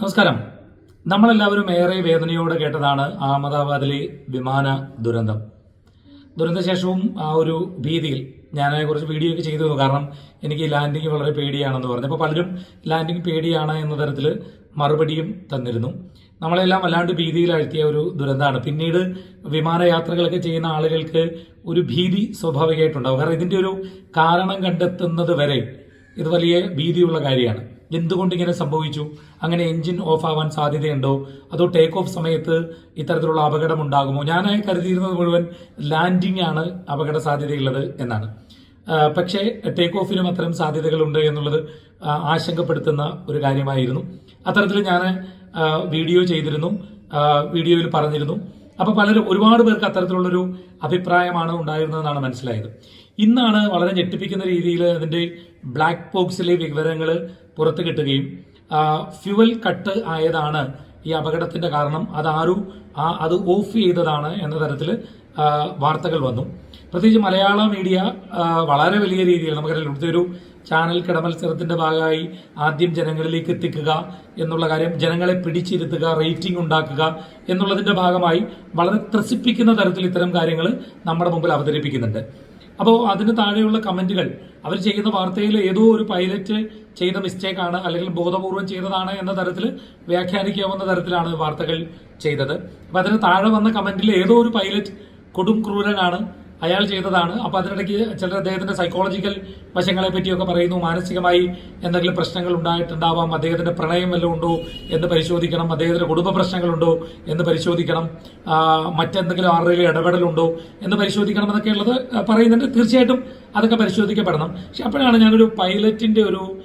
നമസ്കാരം. നമ്മളെല്ലാവരും ഏറെ വേദനയോടെ കേട്ടതാണ് അഹമ്മദാബാദിലെ വിമാന ദുരന്തം. ദുരന്തശേഷവും ആ ഒരു ഭീതിയിൽ ഞാൻ കുറച്ച് വീഡിയോ ഒക്കെ ചെയ്തു കാരണം എനിക്ക് ലാൻഡിങ് വളരെ പേടിയാണെന്ന് പറഞ്ഞു. അപ്പോൾ പലരും ലാൻഡിങ് പേടിയാണ് എന്ന തരത്തിൽ മറുപടിയും തന്നിരുന്നു. നമ്മളെല്ലാം വല്ലാണ്ട് ഭീതിയിലാഴ്ത്തിയ ഒരു ദുരന്തമാണ്. പിന്നീട് വിമാനയാത്രകളൊക്കെ ചെയ്യുന്ന ആളുകൾക്ക് ഒരു ഭീതി സ്വാഭാവികമായിട്ടുണ്ടാവും. കാരണം ഇതിന്റെ ഒരു കാരണം കണ്ടെത്തുന്നത് വരെ ഇത് വലിയ ഭീതിയുള്ള കാര്യമാണ്. എന്തുകൊണ്ട് ഇങ്ങനെ സംഭവിച്ചു? അങ്ങനെ എഞ്ചിൻ ഓഫ് ആവാൻ സാധ്യതയുണ്ടോ? അതോ ടേക്ക് ഓഫ് സമയത്ത് ഇത്തരത്തിലുള്ള അപകടം ഉണ്ടാകുമോ ഞാൻ കരുതിയിരുന്നത് മുഴുവൻ ലാൻഡിംഗ് ആണ് അപകട സാധ്യതയുള്ളത് എന്നാണ്. പക്ഷേ ടേക്ക് ഓഫിനും അത്തരം സാധ്യതകളുണ്ട് എന്നുള്ളത് ആശങ്കപ്പെടുത്തുന്ന ഒരു കാര്യമായിരുന്നു. അത്തരത്തിൽ ഞാൻ വീഡിയോ ചെയ്തിരുന്നു. വീഡിയോയിൽ പറഞ്ഞിരുന്നു. അപ്പൊ പലരും ഒരുപാട് പേർക്ക് അത്തരത്തിലുള്ളൊരു അഭിപ്രായമാണ് ഉണ്ടായിരുന്നതെന്നാണ് മനസ്സിലായത്. ഇന്നാണ് വളരെ ഞെട്ടിപ്പിക്കുന്ന രീതിയിൽ അതിന്റെ ബ്ലാക്ക് ബോക്സിലെ വിവരങ്ങൾ പുറത്തു കിട്ടുകയും ഫ്യുവൽ കട്ട് ആയതാണ് ഈ അപകടത്തിന്റെ കാരണം. അതാരും അത് ഓഫ് ചെയ്തതാണ് എന്ന തരത്തിൽ വാർത്തകൾ വന്നു. പ്രത്യേകിച്ച് മലയാള മീഡിയ വളരെ വലിയ രീതിയിൽ നമുക്കറിയാം ഇവിടുത്തെ ഒരു ചാനൽ കിടമത്സരത്തിന്റെ ഭാഗമായി ആദ്യം ജനങ്ങളിലേക്ക് എത്തിക്കുക എന്നുള്ള കാര്യം ജനങ്ങളെ പിടിച്ചിരുത്തുക റേറ്റിംഗ് ഉണ്ടാക്കുക എന്നുള്ളതിന്റെ ഭാഗമായി വളരെ ത്രസിപ്പിക്കുന്ന തരത്തിൽ ഇത്തരം കാര്യങ്ങൾ നമ്മുടെ മുമ്പിൽ അവതരിപ്പിക്കുന്നുണ്ട്. അപ്പോൾ അതിന് താഴെയുള്ള കമന്റുകൾ അവർ ചെയ്യുന്ന വാർത്തയിൽ ഏതോ ഒരു പൈലറ്റ് ചെയ്ത മിസ്റ്റേക്ക് ആണ് അല്ലെങ്കിൽ ബോധപൂർവം ചെയ്തതാണ് എന്ന തരത്തിൽ വ്യാഖ്യാനിക്കാവുന്ന തരത്തിലാണ് വാർത്തകൾ ചെയ്തത്. അപ്പൊ അതിന് താഴെ വന്ന കമന്റിൽ ഏതോ ഒരു പൈലറ്റ് കൊടും ക്രൂരനാണ് അയാൾ ചെയ്തതാണ്. അപ്പൊ അതിനിടയ്ക്ക് ചിലർ അദ്ദേഹത്തിന്റെ സൈക്കോളജിക്കൽ വശങ്ങളെ പറ്റിയൊക്കെ പറയുന്നു. മാനസികമായി എന്തെങ്കിലും പ്രശ്നങ്ങൾ ഉണ്ടായിട്ടുണ്ടാവാം. അദ്ദേഹത്തിന്റെ പ്രണയം വല്ലതും ഉണ്ടോ എന്ന് പരിശോധിക്കണം. അദ്ദേഹത്തിന്റെ കുടുംബ പ്രശ്നങ്ങളുണ്ടോ എന്ന് പരിശോധിക്കണം. മറ്റെന്തെങ്കിലും ആരുടെ ഇടപെടലുണ്ടോ എന്ന് പരിശോധിക്കണം എന്നൊക്കെ ഉള്ളത് പറയുന്നുണ്ട്. തീർച്ചയായിട്ടും അതൊക്കെ പരിശോധിക്കപ്പെടണം. പക്ഷെ അപ്പോഴാണ് ഞാനൊരു പൈലറ്റിന്റെ ഒരു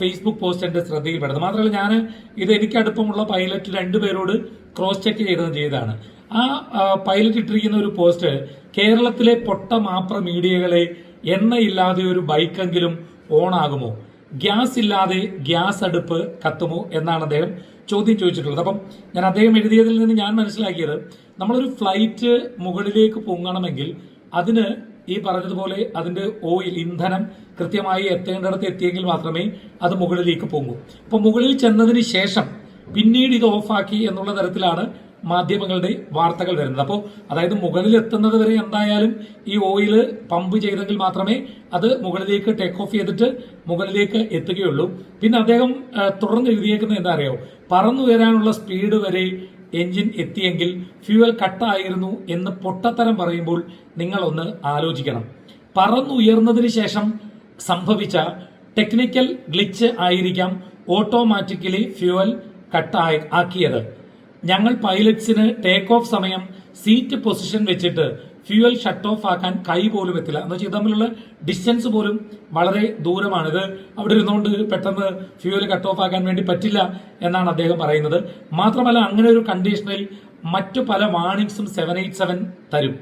ഫേസ്ബുക്ക് പോസ്റ്റ് എന്റെ ശ്രദ്ധയിൽപ്പെടുന്നത്. മാത്രമല്ല ഞാൻ ഇത് എനിക്ക് അടുപ്പമുള്ള പൈലറ്റ് രണ്ടുപേരോട് ക്രോസ് ചെക്ക് ചെയ്തത് ചെയ്തതാണ്. ആ, പൈലറ്റ് ഇട്ടിരിക്കുന്ന ഒരു പോസ്റ്റ് കേരളത്തിലെ പൊട്ട മാപ്ര മീഡിയകളെ എണ്ണയില്ലാതെ ഒരു ബൈക്കെങ്കിലും ഓണാകുമോ? ഗ്യാസ് ഇല്ലാതെ ഗ്യാസ് അടുപ്പ് കത്തുമോ എന്നാണ് അദ്ദേഹം ചോദ്യം ചോദിച്ചിട്ടുള്ളത്. അപ്പം ഞാൻ അദ്ദേഹം എഴുതിയതിൽ നിന്ന് ഞാൻ മനസ്സിലാക്കിയത് നമ്മളൊരു ഫ്ലൈറ്റ് മുകളിലേക്ക് പൊങ്ങണമെങ്കിൽ അതിന് ഈ പറഞ്ഞതുപോലെ അതിന്റെ ഓയിൽ ഇന്ധനം കൃത്യമായി എത്തേണ്ടിടത്ത് എത്തിയെങ്കിൽ മാത്രമേ അത് മുകളിലേക്ക് പൊങ്ങൂ. അപ്പൊ മുകളിൽ ചെന്നതിന് ശേഷം പിന്നീട് ഇത് ഓഫാക്കി എന്നുള്ള തരത്തിലാണ് മാധ്യമങ്ങളുടെ വാർത്തകൾ വരുന്നത്. അപ്പോൾ അതായത് മുകളിൽ എത്തുന്നത് വരെ എന്തായാലും ഈ ഓയിൽ പമ്പ് ചെയ്തെങ്കിൽ മാത്രമേ അത് മുകളിലേക്ക് ടേക്ക് ഓഫ് ചെയ്തിട്ട് മുകളിലേക്ക് എത്തുകയുള്ളൂ. പിന്നെ അദ്ദേഹം തുടർന്ന് എഴുതിയേക്കുന്നത് എന്താ അറിയോ? പറന്നുയരാനുള്ള സ്പീഡ് വരെ എഞ്ചിൻ എത്തിയെങ്കിൽ ഫ്യൂവൽ കട്ടായിരുന്നു എന്ന് പൊട്ടത്തരം പറയുമ്പോൾ നിങ്ങൾ ഒന്ന് ആലോചിക്കണം പറന്നുയർന്നതിന് ശേഷം സംഭവിച്ച ടെക്നിക്കൽ ഗ്ലിച്ച് ആയിരിക്കാം ഓട്ടോമാറ്റിക്കലി ഫ്യൂവൽ കട്ട് ആക്കിയത്. ഞങ്ങൾ പൈലറ്റ്സിന് ടേക്ക് ഓഫ് സമയം സീറ്റ് പൊസിഷൻ വെച്ചിട്ട് ഫ്യൂവൽ ഷട്ട് ഓഫ് ആക്കാൻ കൈ പോലും എത്തില്ല എന്ന് വെച്ചാൽ തമ്മിലുള്ള ഡിസ്റ്റൻസ് പോലും വളരെ ദൂരമാണ് ഇത് അവിടെ ഇരുന്നുകൊണ്ട് പെട്ടെന്ന് ഫ്യൂവൽ കട്ട് ഓഫ് ആക്കാൻ വേണ്ടി പറ്റില്ല എന്നാണ് അദ്ദേഹം പറയുന്നത്. മാത്രമല്ല അങ്ങനെ ഒരു കണ്ടീഷനിൽ മറ്റു പല വാണിംഗ്സും സെവൻ എയ്റ്റ് സെവൻ തരും.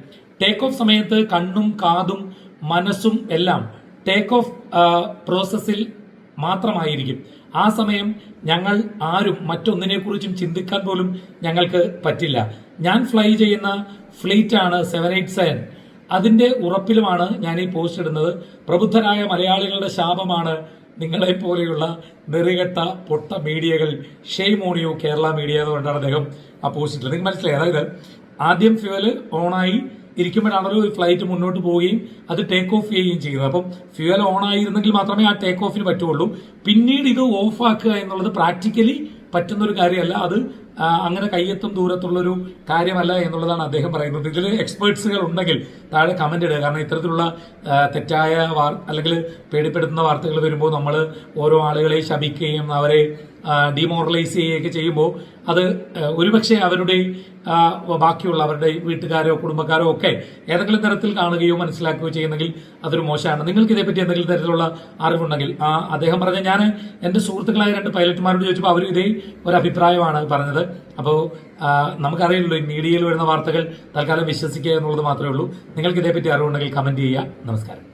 ടേക്ക് ഓഫ് സമയത്ത് കണ്ണും കാതും മനസ്സും എല്ലാം ടേക്ക് ഓഫ് പ്രോസസ്സിൽ മാത്രമായിരിക്കും. ആ സമയം ഞങ്ങൾ ആരും മറ്റൊന്നിനെ കുറിച്ചും ചിന്തിക്കാൻ പോലും ഞങ്ങൾക്ക് പറ്റില്ല. ഞാൻ ഫ്ലൈ ചെയ്യുന്ന ഫ്ലീറ്റ് ആണ് സെവൻ എയ്റ്റ് സെവൻ അതിന്റെ ഉറപ്പിലുമാണ് ഞാൻ ഈ പോസ്റ്റ് ഇടുന്നത്. പ്രബുദ്ധരായ മലയാളികളുടെ ശാപമാണ് നിങ്ങളെ പോലെയുള്ള നെറികെട്ട പൊട്ട മീഡിയകൾ. ഷെയ് മോണിയോ കേരള മീഡിയ എന്ന് എന്നുകൊണ്ടാണ് അദ്ദേഹം ആ പോസ്റ്റ് ഇട്ടത്. നിങ്ങൾക്ക് മനസ്സിലായി? അതായത് ആദ്യം ഫ്യൂവൽ ഓണായി ഇരിക്കുമ്പോഴാണല്ലോ ഒരു ഫ്ലൈറ്റ് മുന്നോട്ട് പോവുകയും അത് ടേക്ക് ഓഫ് ചെയ്യുകയും ചെയ്യുന്നത്. അപ്പം ഫ്യൂവൽ ഓൺ ആയിരുന്നെങ്കിൽ മാത്രമേ ആ ടേക്ക് ഓഫിന് പറ്റുള്ളൂ. പിന്നീട് ഇത് ഓഫാക്കുക എന്നുള്ളത് പ്രാക്ടിക്കലി പറ്റുന്നൊരു കാര്യമല്ല. അത് അങ്ങനെ കയ്യെത്തും ദൂരത്തുള്ളൊരു കാര്യമല്ല എന്നുള്ളതാണ് അദ്ദേഹം പറയുന്നത്. ഇതിൽ എക്സ്പേർട്സുകൾ ഉണ്ടെങ്കിൽ താഴെ കമന്റ് ഇടുക. കാരണം ഇത്തരത്തിലുള്ള തെറ്റായ വാർ അല്ലെങ്കിൽ പേടിപ്പെടുത്തുന്ന വാർത്തകൾ വരുമ്പോൾ നമ്മൾ ഓരോ ആളുകളെ ശപിക്കുകയും അവരെ ഡിമോറലൈസ് ചെയ്യുകയൊക്കെ ചെയ്യുമ്പോൾ അത് ഒരുപക്ഷെ അവരുടെ ബാക്കിയുള്ള അവരുടെ വീട്ടുകാരോ കുടുംബക്കാരോ ഒക്കെ ഏതെങ്കിലും തരത്തിൽ കാണുകയോ മനസ്സിലാക്കുകയോ ചെയ്യുന്നെങ്കിൽ അതൊരു മോശമാണ്. നിങ്ങൾക്ക് ഇതേപ്പറ്റി എന്തെങ്കിലും തരത്തിലുള്ള അറിവുണ്ടെങ്കിൽ ആ അദ്ദേഹം പറഞ്ഞ ഞാൻ എന്റെ സുഹൃത്തുക്കളായ രണ്ട് പൈലറ്റുമാരോട് ചോദിച്ചപ്പോൾ അവർ ഇതേ ഒരു അഭിപ്രായമാണ് പറഞ്ഞത്. അപ്പോൾ നമുക്കറിയില്ലല്ലോ മീഡിയയിൽ വരുന്ന വാർത്തകൾ തൽക്കാലം വിശ്വസിക്കുക എന്നുള്ളത് മാത്രമേ ഉള്ളൂ. നിങ്ങൾക്ക് ഇതേപ്പറ്റി അറിവുണ്ടെങ്കിൽ കമന്റ് ചെയ്യുക. നമസ്കാരം.